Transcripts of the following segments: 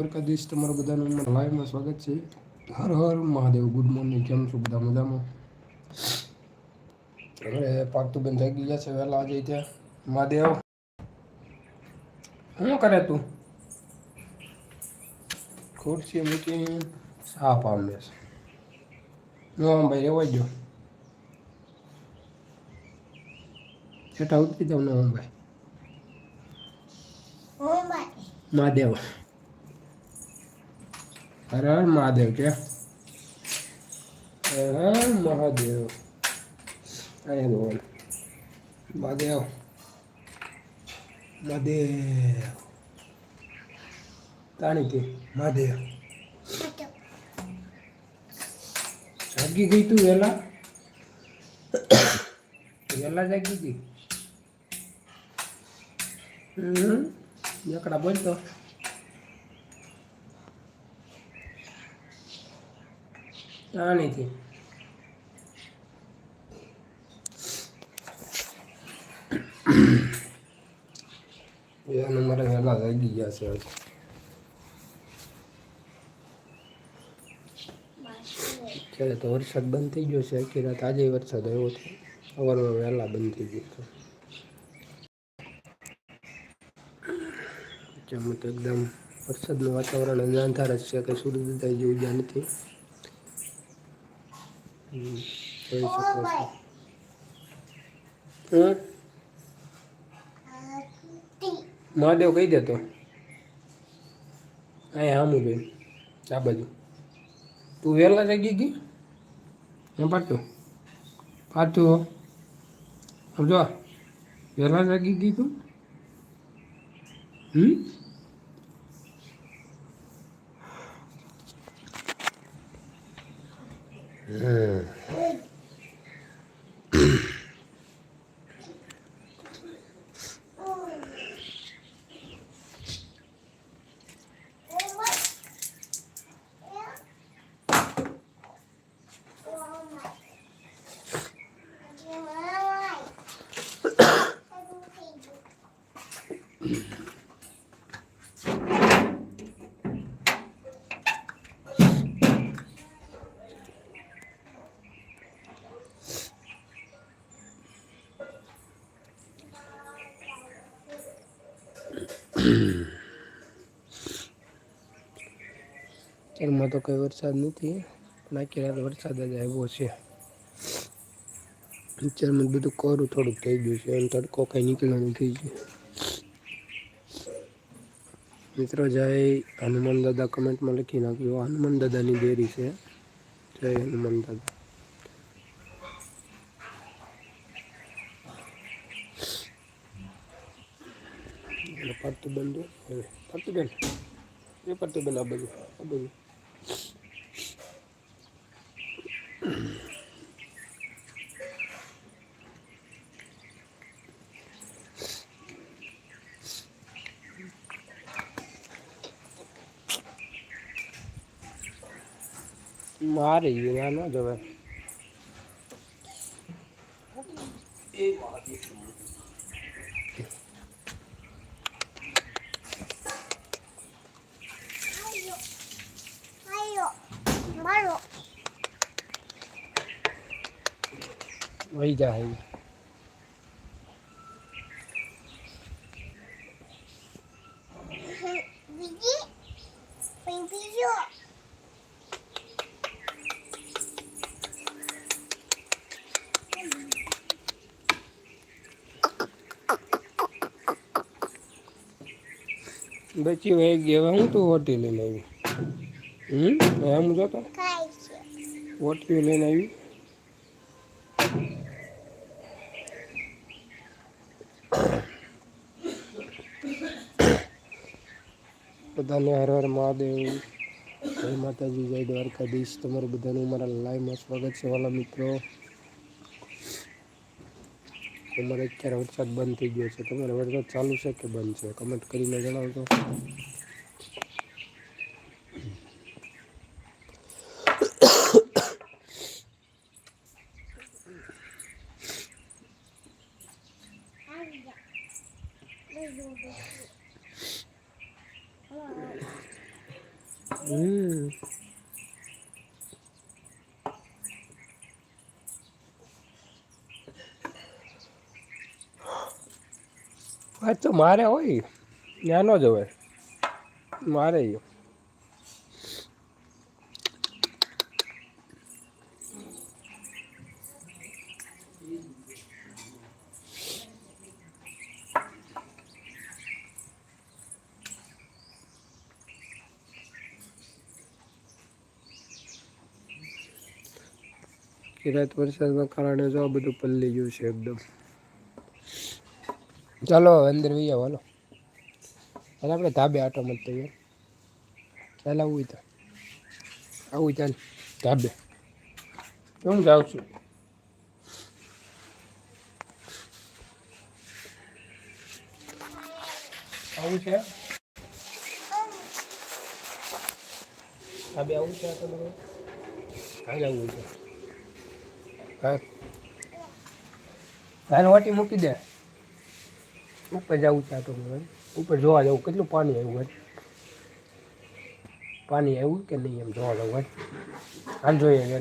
દ્વારકાધીશ તમારા બધાનું લાઈવમાં સ્વાગત છે. હર હર મહાદેવ ગુડ મોર્નિંગ કેમ છો બધા મજામાં? હવે પાર્થુબેન થઈ ગયા છે વહેલા આજે ત્યાં. મહાદેવ શું કરે તું? ખુરશી મૂકી હા આમે છે. હા ભાઈ એવો જ છેટા ઉતરી જાવ ને ભાઈ. મહાદેવ. હર હર મહાદેવ કે હર મહાદેવ અહીંયા બોલ મહાદેવ મહાદેવ તાણી મહાદેવ જાગી ગઈ તું વેલા વેલા જાગી ગઈ હમ બોલ તો તાણીથી બે વહેલા જાગી ગયા છે હજી. તો વરસાદ બંધ થઈ ગયો છે. આખી રાત આજે વરસાદ આવ્યો છે. સવારમાં વહેલા બંધ થઈ ગયો તો એકદમ વરસાદનું વાતાવરણ અંધાર જ છે. કે સૂર્યોદય જેવું જ્યાં નથી. જોઈ શકો. છો? મહાદેવ કહી દેતો. અહીંયા આમું જોઈ. આ બાજુ. તું વહેલા જાગી ગઈ હું પાછું. પાછું. સમજો વહેલા જાગી ગઈ તું? હમ? હમ અત્યારમાં તો કંઈ વરસાદ નથી નાખી રાત વરસાદ જ આવ્યો છે. અત્યારમાં બધું કોરું થોડુંક થઈ ગયું છે, એમ તડકો કાંઈ નીકળ્યો ગયું મિત્રો, જય હનુમાન દાદા કમેન્ટમાં લખી નાખ્યો હનુમાન દાદાની દેરી છે. જય હનુમાન દાદા એટલે પડતું પડતું બેન એ પડતું બેન આ બધું આ બધું. મારે ન જવાય વહી જાય. બચી વહી ગઈ હવે હું તો ઓટી લઈને આવી? હમ? હવે હું જોતો? ઓટીઓ લઈને આવી? બધાને હર હર મહાદેવ. જય માતાજી, જય દ્વારકાધીશ. તમારું બધાનું મારા લાઈવમાં સ્વાગત છે વાલા મિત્રો. તમારે અત્યારે વરસાદ બંધ થઈ ગયો છે. તમારે વરસાદ ચાલુ છે કે બંધ છે? કમેન્ટ કરીને જણાવજો. વાત તો મારે હોય. ત્યાં ન જવાય મારે. કિરાત વરસાદના કારણે જો આ બધું પલ્લી ગયું છે એકદમ. ચાલો અંદર વહી આવો, હાલો. આપણે ધાબે આટો મત યાર ચાલ, આવું તો. આવું ચાલ, ધાબે. હું જાઉં છું? આવું છે? ધાબે આવું છે? હાલ આવું છે હા. વાટી મૂકી દે. ઉપર જવું છે આટો ઉપર જોવા જવું, કેટલું પાણી આવ્યું હોય? પાણી આવ્યું કે નહીં એમ જોવા જવું હોય? હાલ જોઈએ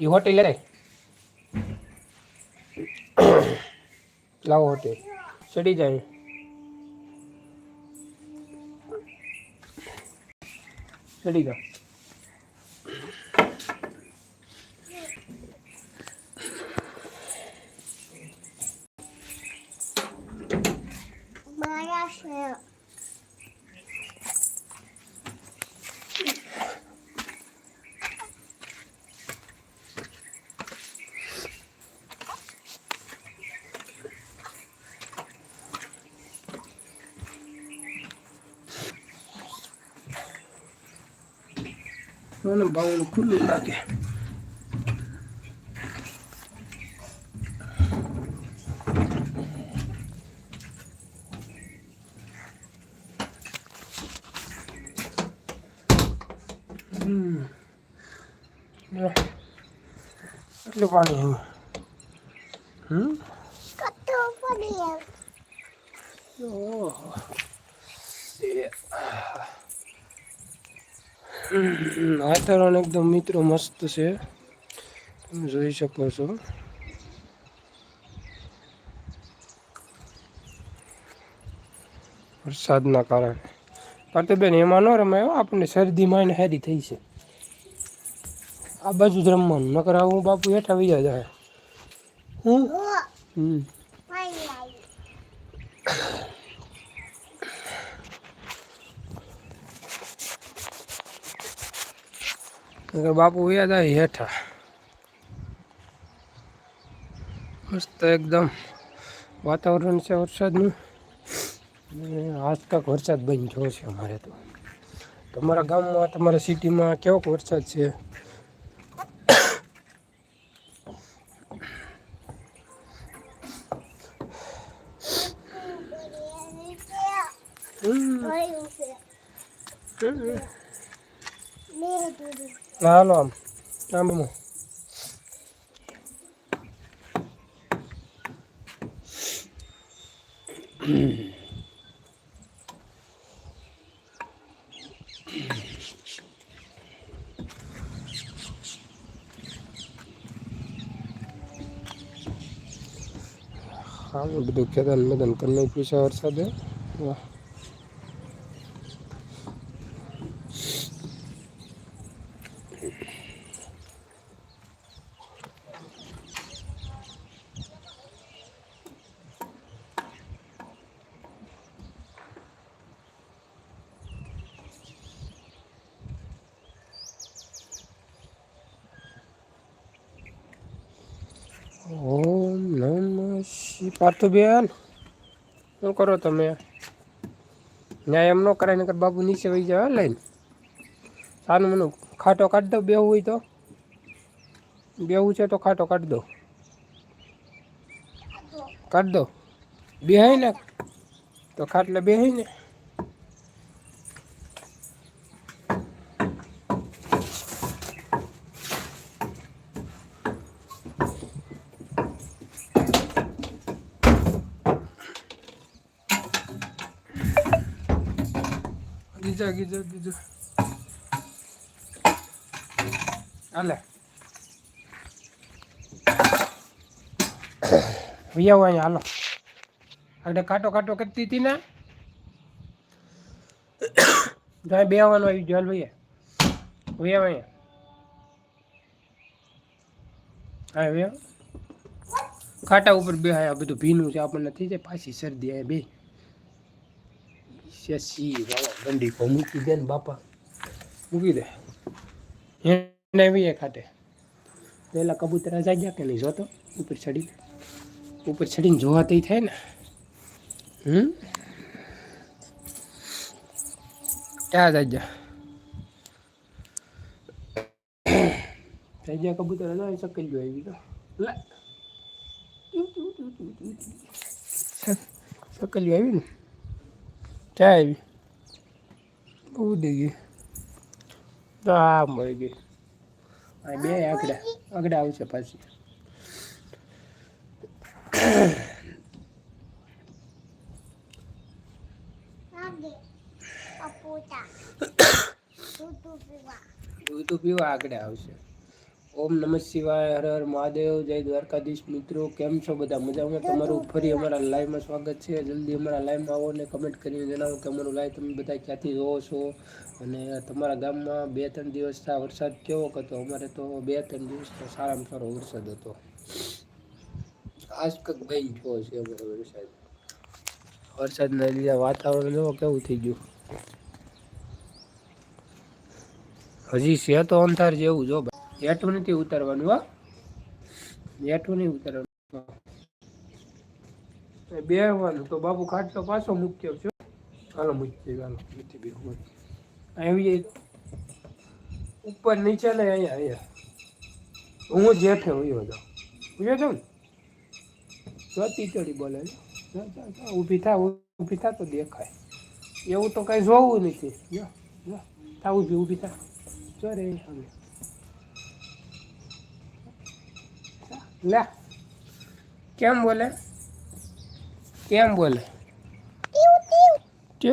એ હોટેલ રે લાવો હોટેલ. ચડી જાય. ચડી જાઓ. મારા છે મને બાવનું ખુલ્લું લાગે હમ. લે. કેટલું પાણી આવ્યું હમ? એકદમ મિત્રો મસ્ત છે. તમે જોઈ શકો છો. વરસાદના કારણે. બેન એમાં ન રમાય આપણને શરદીમાં એને હેરી થઈ છે. આ બાજુ જ રમવાનું નકર હું બાપુ હેઠા આવી જાય. હું હમ. આવી બાપુ વૈયા જાય હેઠા. મસ્ત એકદમ વાતાવરણ છે વરસાદનું. અને આજ તક વરસાદ બની ગયો છે અમારે તો. તમારા ગામમાં તમારા સિટીમાં કેવો વરસાદ છે? હમ, ભર્યું છે હમ. મેં દૂધ હાલો આમ આમ આમ. હા બધું ખેતન મેદન કરી નાખ્યું છે વરસાદે વાહ ઓમ નમ શિ પાર્થુબેન શું કરો તમે? ન્યાય એમ ન કરાય, નકર બાબુ નીચે વહી જાય લઈને. સાનું મને ખાટો કાઢી દો બેવું હોય તો. બેવું છે તો ખાટો કાઢી દો કાઢી દો બેહાય ને? તો ખાટલે બેહાય ને? ગીજા ગીજા હાલે વિયાવો અહીંયા હાલો. આગળ કાંટો કાંટો કરતી હતી ને? જાય બે આવવાનું આવી જોલ ભૈયા વિયાવો અહીંયા. હા વિયાવો ખાટા ઉપર બે આ બધું ભીનું છે, આપણને થઈ જાય પાછી શરદી આ બે. શશી વાળા ગંડી કો મૂકી દે ને બાપા મૂકી દે એને એવી ખાટે પેલા કબૂતરા જાગ્યા કે નહીં જોતો ઉપર ચડી ઉપર ચડીને જોવા તો થાય ને હમ ક્યાં જાગ્યા જાગ્યા કબૂતરા જાય ચકલ જો આવી તો લે સકલી આવી ને ચા આવી ઉડી ગઈ આ મળી ગઈ આ બે આકડા આકડા આવશે પાછી દૂધ તો પીવા આકડા આવશે ઓમ નમઃ શિવાય, હર હર મહાદેવ, જય દ્વારકાધીશ મિત્રો, કેમ છો બધા? મજામાં? તમારું ફરી અમારા લાઈવમાં સ્વાગત છે. જલ્દી અમારા લાઈવમાં આવો ને કમેન્ટ કરીને જણાવો કે અમારું લાઈવ તમે બધા ક્યાંથી જોવો છો? અને તમારા ગામમાં બે ત્રણ દિવસ થયા વરસાદ કેવો હતો? અમારે તો બે ત્રણ દિવસનો સારામાં સારો વરસાદ હતો. આજ ભાઈ જોવો છે અમારો વરસાદ. વરસાદના લીધે વાતાવરણ જોવો કેવું થઈ ગયું. હજી છે તો અંધાર જેવું, જો ભાઈ હેઠું નથી ઉતારવાનું હા. હેઠું નહીં ઉતારવાનું. બેહવાનું તો બાબુ ખાટલો પાછો મૂક્યો છું. હાલો મૂકી હાલો. નથી બેહવાનું. આવી ઉપર નીચે ને અહીંયા અહીંયા. હું જેઠે ઉયો હતો বুঝ્યો છો ને? જોતી ચડી બોલે ઊભી થા ઊભી થા તો દેખાય. એવું તો કાંઈ જોવું નથી. ઊભી ઊભી થા. જો રે હવે. લે. કેમ બોલે? કેમ બોલે? ટીવ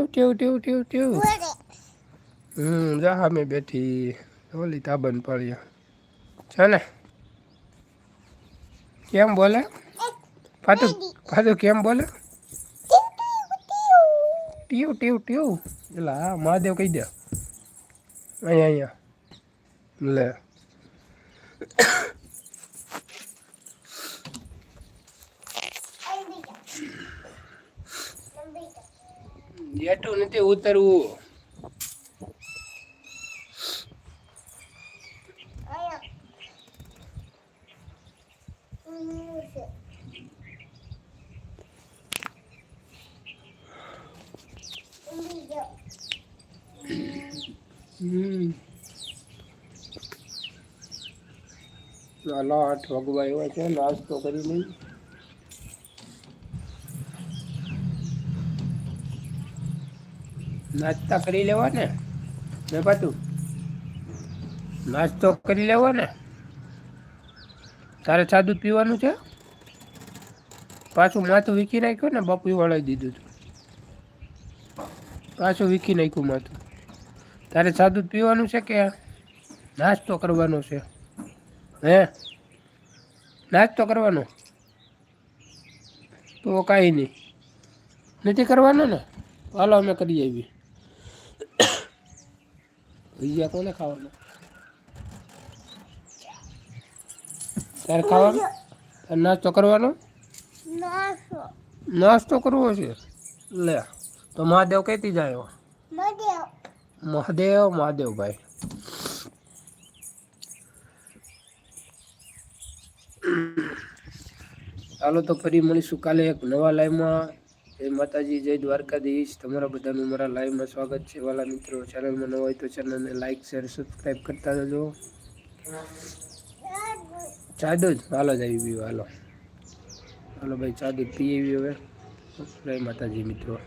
ટીવ. ટીવ ટીવ ટ્યુ હમ જા મેં બેઠી. ઓલી તાબન પડ્યા. છે ને કેમ બોલે? ફાતુ ફાતુ કેમ બોલે? ટીવ ટીવ ટીવ. એટલે હા મહાદેવ કહી દે. અહીંયા અહીંયા. લે. જેટું નથી ઉતરવું હમ ચાલો આઠ વાગવા આવ્યા છે નાસ્તો કરી લઈ નાસ્તા કરી લેવા ને ને પાતું નાસ્તો કરી લેવો ને તારે સાદું પીવાનું છે? પાછું માથું વીકી નાખ્યું ને બાપુ વળાવી દીધું હતું. પાછું વીકી નાખ્યું માથું. તારે સાદું પીવાનું છે કે નાસ્તો કરવાનો છે? હે? નાસ્તો કરવાનો? તો કાંઈ નહીં. નથી કરવાનો ને? હાલો અમે કરી આવી ભજીયા કોને ખાવાનું? તારે ખાવાનું? નાસ્તો કરવાનો? નાસ્તો. કરવો છે? લે તો મહાદેવ કહેતી જાય મહાદેવ. મહાદેવ મહાદેવભાઈ ચાલો તો ફરી મળીશું કાલે એક નવા લાઈવમાં જય માતાજી, જય દ્વારકાધીશ. તમારા બધાનું મારા લાઈવમાં સ્વાગત છે. વાલા મિત્રો, ચેનલમાં ન હોય તો ચેનલને લાઈક, શેર સબસ્ક્રાઈબ કરતા જજો ચાદો જ હાલો જ આવી ગયું હાલો. હાલો ભાઈ ચાદો પી આવી હવે. જય માતાજી, મિત્રો.